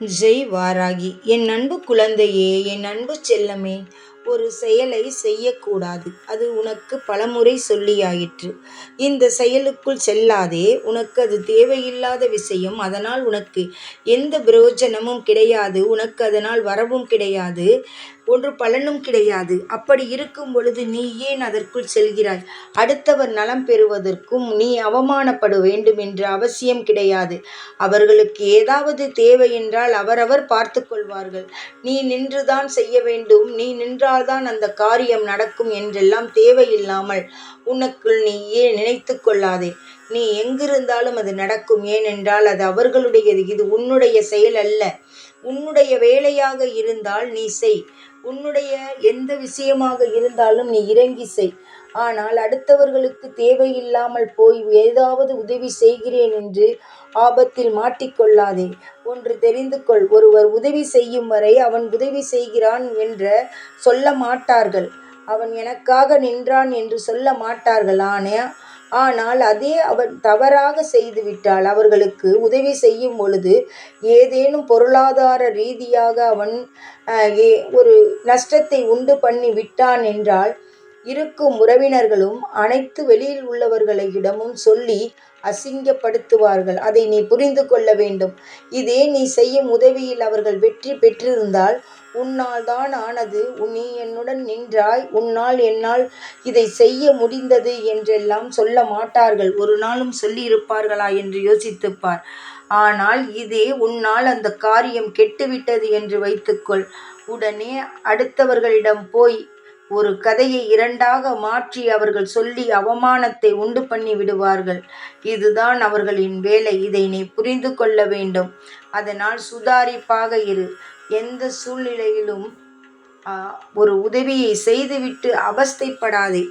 ஜெய் வாராகி என் அன்பு குழந்தையே என் அன்பு செல்லமே ஒரு செயலை செய்யக்கூடாது. அது உனக்கு பலமுறை சொல்லியாயிற்று. இந்த செயலுக்குள் செல்லாதே உனக்கு அது தேவையில்லாத விஷயம். அதனால் உனக்கு எந்த பிரயோஜனமும் கிடையாது. உனக்கு அதனால் வரவும் கிடையாது. ஒன்று பலனும் கிடையாது. அப்படி இருக்கும் பொழுது நீ ஏன் அதற்குள் செல்கிறாய்? அடுத்தவர் நலம் பெறுவதற்கும் நீ அவமானப்பட வேண்டும் என்ற அவசியம் கிடையாது. அவர்களுக்கு ஏதாவது தேவை என்றால் அவரவர் பார்த்து கொள்வார்கள். நீ நின்றுதான் செய்ய வேண்டும். நீ நின்றால்தான் அந்த காரியம் நடக்கும் என்றெல்லாம் தேவையில்லாமல் உனக்குள் நீ ஏன் நினைத்து கொள்ளாதே? நீ எங்கிருந்தாலும் அது நடக்கும். ஏனென்றால் அது அவர்களுடையது. இது உன்னுடைய செயல் அல்ல. உன்னுடைய வேலையாக இருந்தால் நீ செய். உன்னுடைய எந்த விஷயமாக இருந்தாலும் நீ இறங்கி செய். ஆனால் அடுத்தவர்களுக்கு தேவையில்லாமல் போய் ஏதாவது உதவி செய்கிறேன் என்று ஆபத்தில் மாட்டிக்கொள்ளாதே. ஒன்று தெரிந்து கொள் ஒருவர் உதவி செய்யும் வரை அவன் உதவி செய்கிறான் என்ற சொல்ல மாட்டார்கள். அவன் எனக்காக நின்றான் என்று சொல்ல மாட்டார்கள். ஆனால் ஆனால் அதே அவன் தவறாக செய்துவிட்டால் அவர்களுக்கு உதவி செய்யும் பொழுது ஏதேனும் பொருளாதார ரீதியாக அவன் ஒரு நஷ்டத்தை உண்டு பண்ணி விட்டான் என்றால் இருக்கும் உறவினர்களும் அனைத்து வெளியில் உள்ளவர்களிடமும் சொல்லி அசிங்கப்படுத்துவார்கள். அதை நீ புரிந்து கொள்ள வேண்டும். இதே நீ செய்யும் உதவியில் அவர்கள் வெற்றி பெற்றிருந்தால் உன்னால் தான் ஆனது. நீ என்னுடன் நின்றாய். உன்னால் என்னால் இதை செய்ய முடிந்தது என்றெல்லாம் சொல்ல மாட்டார்கள். ஒரு நாளும் சொல்லியிருப்பார்களா என்று யோசித்துப்பார். ஆனால் இதே உன்னால் அந்த காரியம் கெட்டுவிட்டது என்று வைத்துக்கொள். உடனே அடுத்தவர்களிடம் போய் ஒரு கதையை இரண்டாக மாற்றி அவர்கள் சொல்லி அவமானத்தை உண்டு பண்ணி விடுவார்கள். இதுதான் அவர்களின் வேலை. இதை நீ புரிந்து கொள்ள வேண்டும். அதனால் சுதாரிப்பாக இரு. எந்த சூழ்நிலையிலும் ஒரு உதவியை செய்துவிட்டு அவஸ்தைப்படாதே.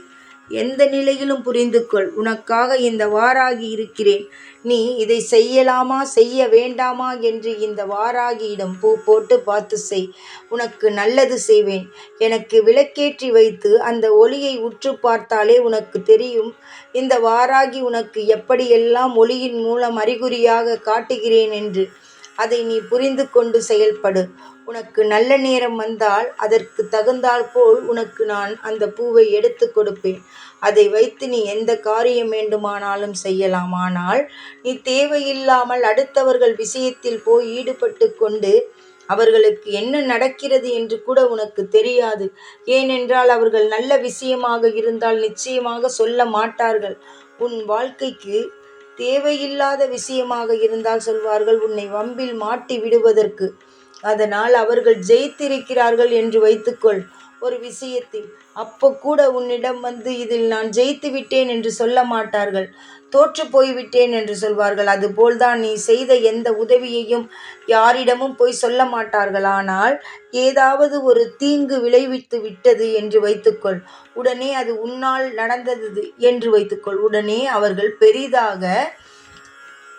எந்த நிலையிலும் புரிந்து கொள் உனக்காக இந்த வாராகி இருக்கிறேன். நீ இதை செய்யலாமா? செய்ய வேண்டாமா? என்று இந்த வாராகியிடம் பூ போட்டு பார்த்து செய். உனக்கு நல்லது செய்வேன். எனக்கு விளக்கேற்றி வைத்து அந்த ஒளியை உற்று பார்த்தாலே உனக்கு தெரியும். இந்த வாராகி உனக்கு எப்படியெல்லாம் ஒளியின் மூலம் அறிகுறியாக காட்டுகிறேன் என்று. அதை நீ புரிந்து கொண்டு செயல்படு. உனக்கு நல்ல நேரம் வந்தால் அதற்கு தகுந்தாற்போல் உனக்கு நான் அந்த பூவை எடுத்து கொடுப்பேன். அதை வைத்து நீ எந்த காரியம் வேண்டுமானாலும் செய்யலாம். ஆனால் நீ தேவையில்லாமல் அடுத்தவர்கள் விஷயத்தில் போய் ஈடுபட்டு கொண்டு அவர்களுக்கு என்ன நடக்கிறது என்று கூட உனக்கு தெரியாது. ஏனென்றால் அவர்கள் நல்ல விஷயமாக இருந்தால் நிச்சயமாக சொல்ல மாட்டார்கள். உன் வாழ்க்கைக்கு தேவையில்லாத விஷயமாக இருந்தால் சொல்வார்கள். உன்னை வம்பில் மாட்டி விடுவதற்கு அதனால் அவர்கள் ஜெயித்திருக்கிறார்கள் என்று வைத்துக்கொள். ஒரு விஷயத்தில் அப்போ கூட உன்னிடம் வந்து இதில் நான் ஜெயித்து விட்டேன் என்று சொல்ல மாட்டார்கள். தோற்று போய்விட்டேன் என்று சொல்வார்கள். அதுபோல்தான் நீ செய்த எந்த உதவியையும் யாரிடமும் போய் சொல்ல மாட்டார்கள். ஆனால் ஏதாவது ஒரு தீங்கு விளைவித்து விட்டது என்று வைத்துக்கொள். உடனே அது உன்னால் நடந்தது என்று வைத்துக்கொள். உடனே அவர்கள் பெரிதாக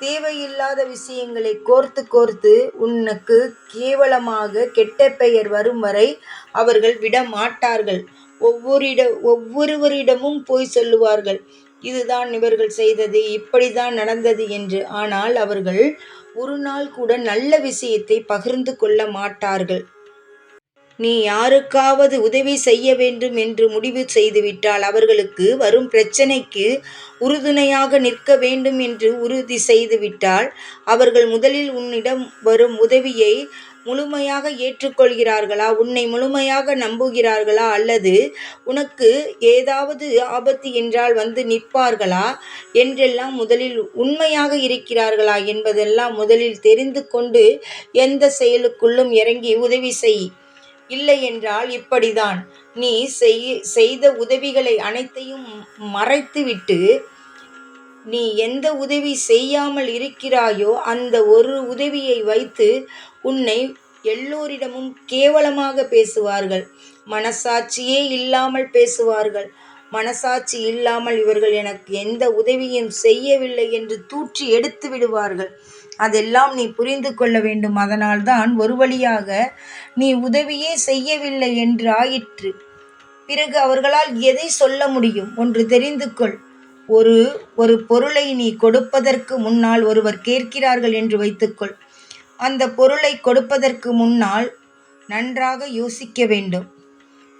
தேவையில்லாத விஷயங்களை கோர்த்து கோர்த்து உனக்கு கேவலமாக கெட்ட பெயர் வரும் வரை அவர்கள் விட மாட்டார்கள் ஒவ்வொருட ஒவ்வொருவரிடமும் போய் சொல்லுவார்கள். இதுதான் இவர்கள் செய்தது இப்படிதான் நடந்தது என்று. ஆனால் அவர்கள் ஒரு நாள் கூட நல்ல விஷயத்தை பகிர்ந்து கொள்ள மாட்டார்கள். நீ யாருக்காவது உதவி செய்ய வேண்டும் என்று முடிவு செய்துவிட்டால் அவர்களுக்கு வரும் பிரச்சனைக்கு உறுதுணையாக நிற்க வேண்டும் என்று உறுதி செய்துவிட்டால் அவர்கள் முதலில் உன்னிடம் வரும் உதவியை முழுமையாக ஏற்றுக்கொள்கிறார்களா? உன்னை முழுமையாக நம்புகிறார்களா? அல்லது உனக்கு ஏதாவது ஆபத்து என்றால் வந்து நிற்பார்களா? என்றெல்லாம் முதலில் உண்மையாக இருக்கிறார்களா என்பதெல்லாம் முதலில் தெரிந்து கொண்டு எந்த செயலுக்குள்ளும் இறங்கி உதவி செய். இல்லை என்றால் இப்படிதான். நீ செய் செய்த உதவிகளை அனைத்தையும் மறைத்துவிட்டு நீ எந்த உதவி செய்யாமல் இருக்கிறாயோ அந்த ஒரு உதவியை வைத்து உன்னை எல்லோரிடமும் கேவலமாக பேசுவார்கள். மனசாட்சியே இல்லாமல் பேசுவார்கள். மனசாட்சி இல்லாமல் இவர்கள் எனக்கு எந்த உதவியும் செய்யவில்லை என்று தூற்றி எடுத்து விடுவார்கள். அதெல்லாம் நீ புரிந்து கொள்ள வேண்டும். அதனால்தான் ஒரு வழியாக நீ உதவியே செய்யவில்லை என்று ஆயிற்று பிறகு அவர்களால் எதை சொல்ல முடியும்? ஒன்று தெரிந்து கொள். ஒரு ஒரு பொருளை நீ கொடுப்பதற்கு முன்னால் ஒருவர் கேட்கிறார்கள் என்று வைத்துக்கொள் அந்த பொருளை கொடுப்பதற்கு முன்னால் நன்றாக யோசிக்க வேண்டும்.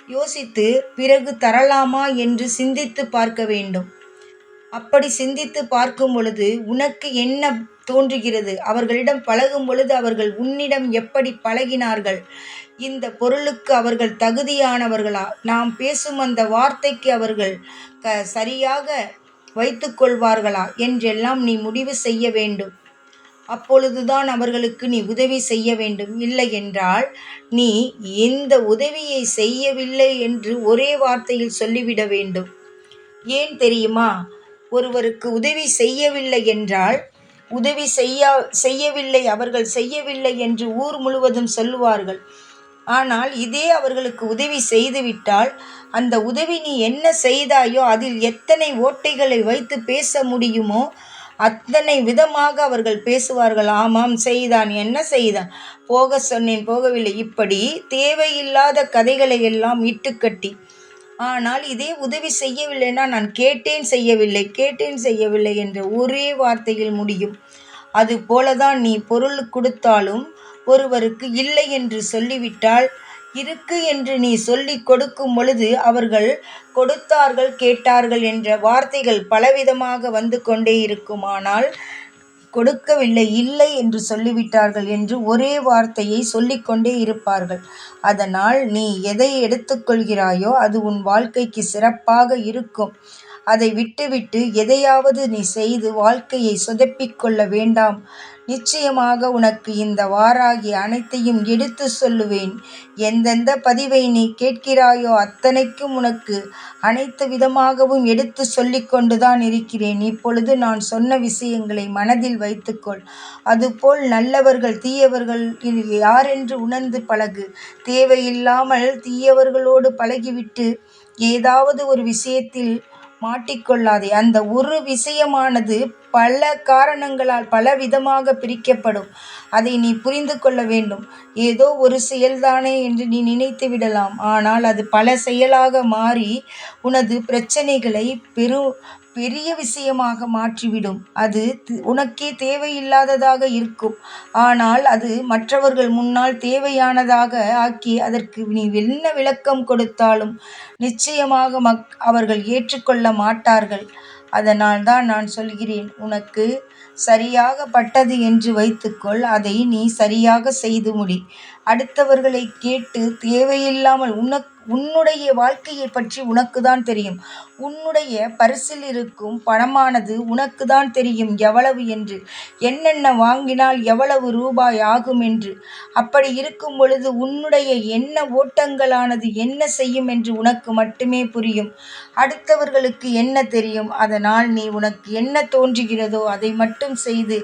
யோசித்து பிறகு தரலாமா என்று சிந்தித்து பார்க்க வேண்டும். அப்படி சிந்தித்து பார்க்கும் பொழுது உனக்கு என்ன தோன்றுகிறது? அவர்களிடம் பழகும் பொழுது அவர்கள் உன்னிடம் எப்படி பழகினார்கள்? இந்த பொருளுக்கு அவர்கள் தகுதியானவர்களா? நாம் பேசும் அந்த வார்த்தைக்கு அவர்கள் க சரியாக வைத்துக்கொள்வார்களா என்றெல்லாம் நீ முடிவு செய்ய வேண்டும். அப்பொழுதுதான் அவர்களுக்கு நீ உதவி செய்ய வேண்டும். இல்லை என்றால் நீ இந்த உதவியை செய்யவில்லை என்று ஒரே வார்த்தையில் சொல்லிவிட வேண்டும். ஏன் தெரியுமா? ஒருவருக்கு உதவி செய்யவில்லை என்றால் உதவி செய்யா செய்யவில்லை அவர்கள் செய்யவில்லை என்று ஊர் முழுவதும் சொல்லுவார்கள். ஆனால் இதே அவர்களுக்கு உதவி செய்துவிட்டால் அந்த உதவி நீ என்ன செய்தாயோ அதில் எத்தனை ஓட்டைகளை வைத்து பேச முடியுமோ அத்தனை விதமாக அவர்கள் பேசுவார்கள். ஆமாம் செய்தான். என்ன செய்தான்? போக சொன்னேன் போகவில்லை. இப்படி தேவையில்லாத கதைகளை எல்லாம் இட்டுக்கட்டி ஆனால் இதே உதவி செய்யவில்லைன்னா நான் கேட்டேன் செய்யவில்லை கேட்டேன் செய்யவில்லை என்ற ஒரே வார்த்தையில் முடியும். அது போலதான் நீ பொருள் கொடுத்தாலும் ஒருவருக்கு இல்லை என்று சொல்லிவிட்டால் இருக்கு என்று நீ சொல்லி கொடுக்கும் பொழுது அவர்கள் கொடுத்தார்கள் கேட்டார்கள் என்ற வார்த்தைகள் பலவிதமாக வந்து கொண்டே இருக்குமானால் கொடுக்கவில்லை இல்லை என்று சொல்லிவிட்டார்கள் என்று ஒரே வார்த்தையை சொல்லிக்கொண்டே இருப்பார்கள். அதனால் நீ எதை எடுத்துக்கொள்கிறாயோ அது உன் வாழ்க்கைக்கு சிறப்பாக இருக்கும். அதை விட்டுவிட்டு எதையாவது நீ செய்து வாழ்க்கையை சொதப்பிக் கொள்ள வேண்டாம். நிச்சயமாக உனக்கு இந்த வாராகி அனைத்தையும் எடுத்து சொல்லுவேன். எந்தெந்த பதிவை நீ கேட்கிறாயோ அத்தனைக்கும் உனக்கு அனைத்து விதமாகவும் எடுத்து சொல்லிக்கொண்டுதான் இருக்கிறேன். இப்பொழுது நான் சொன்ன விஷயங்களை மனதில் வைத்துக்கொள். அதுபோல் நல்லவர்கள் தீயவர்கள் யாரென்று உணர்ந்து பழகு. தேவையில்லாமல் தீயவர்களோடு பழகிவிட்டு ஏதாவது ஒரு விஷயத்தில் மாட்டிக்கொள்ளாதே. அந்த ஒரு விஷயமானது பல காரணங்களால் பல விதமாக பிரிக்கப்படும். அதை நீ புரிந்து கொள்ள வேண்டும். ஏதோ ஒரு செயல்தானே என்று நீ நினைத்து விடலாம். ஆனால் அது பல செயலாக மாறி உனது பிரச்சனைகளை பெரு பெரிய விஷயமாக மாற்றிவிடும். அது உனக்கே தேவையில்லாததாக இருக்கும். ஆனால் அது மற்றவர்கள் முன்னால் தேவையானதாக ஆக்கி அதற்கு நீ என்ன விளக்கம் கொடுத்தாலும் நிச்சயமாக மக் அவர்கள் ஏற்றுக்கொள்ள மாட்டார்கள். அதனால் தான் நான் சொல்கிறேன் உனக்கு சரியாக பட்டது என்று வைத்துக்கொள் அதை நீ சரியாக செய்து முடி. அடுத்தவர்களை கேட்டு தேவையில்லாமல் உனக்கு உன்னுடைய வாழ்க்கையை பற்றி உனக்கு தான் தெரியும். உன்னுடைய பரிசில் இருக்கும் பணமானது உனக்கு தான் தெரியும் எவ்வளவு என்று. என்னென்ன வாங்கினால் எவ்வளவு ரூபாய் ஆகும் என்று. அப்படி இருக்கும் பொழுது உன்னுடைய என்ன ஓட்டங்களானது என்ன செய்யும் என்று உனக்கு மட்டுமே புரியும். அடுத்தவர்களுக்கு என்ன தெரியும்? அதனால் நீ உனக்கு என்ன தோன்றுகிறதோ அதை மட்டும் செய்து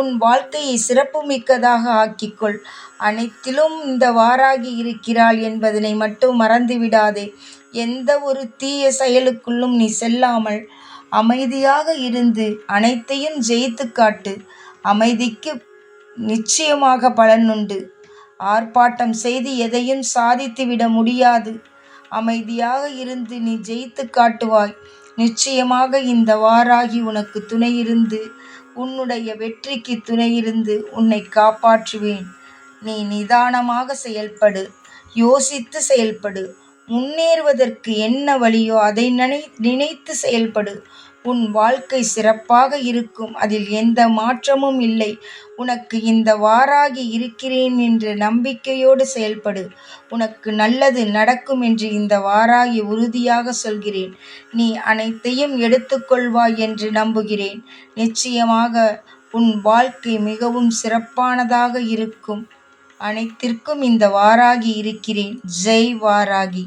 உன் வாழ்க்கையை சிறப்புமிக்கதாக ஆக்கிக்கொள். அனைத்திலும் இந்த வாராகி இருக்கிறாள் என்பதனை மட்டும் மறந்துவிடாதே. எந்த ஒரு தீய செயலுக்குள்ளும் நீ செல்லாமல் அமைதியாக இருந்து அனைத்தையும் ஜெயித்து காட்டு. அமைதிக்கு நிச்சயமாக பலன் உண்டு. ஆர்ப்பாட்டம் செய்து எதையும் சாதித்துவிட முடியாது. அமைதியாக இருந்து நீ ஜெயித்து காட்டுவாய். நிச்சயமாக இந்த வாராகி உனக்கு துணையிருந்து உன்னுடைய வெற்றிக்கு துணையிருந்து உன்னை காப்பாற்றுவேன். நீ நிதானமாக செயல்படு யோசித்து செயல்படு. முன்னேறுவதற்கு என்ன வழியோ அதை நினை நினைத்து செயல்படு. உன் வாழ்க்கை சிறப்பாக இருக்கும் அதில் எந்த மாற்றமும் இல்லை. உனக்கு இந்த வாராகி இருக்கிறேன் என்ற நம்பிக்கையோடு செயல்படு. உனக்கு நல்லது நடக்கும் என்று இந்த வாராகி உறுதியாக சொல்கிறேன். நீ அனைத்தையும் எடுத்துக்கொள்வாய் என்று நம்புகிறேன். நிச்சயமாக உன் வாழ்க்கை மிகவும் சிறப்பானதாக இருக்கும். அனைத்திற்கும் இந்த வாராகி இருக்கிறேன். ஜெய் வாராகி.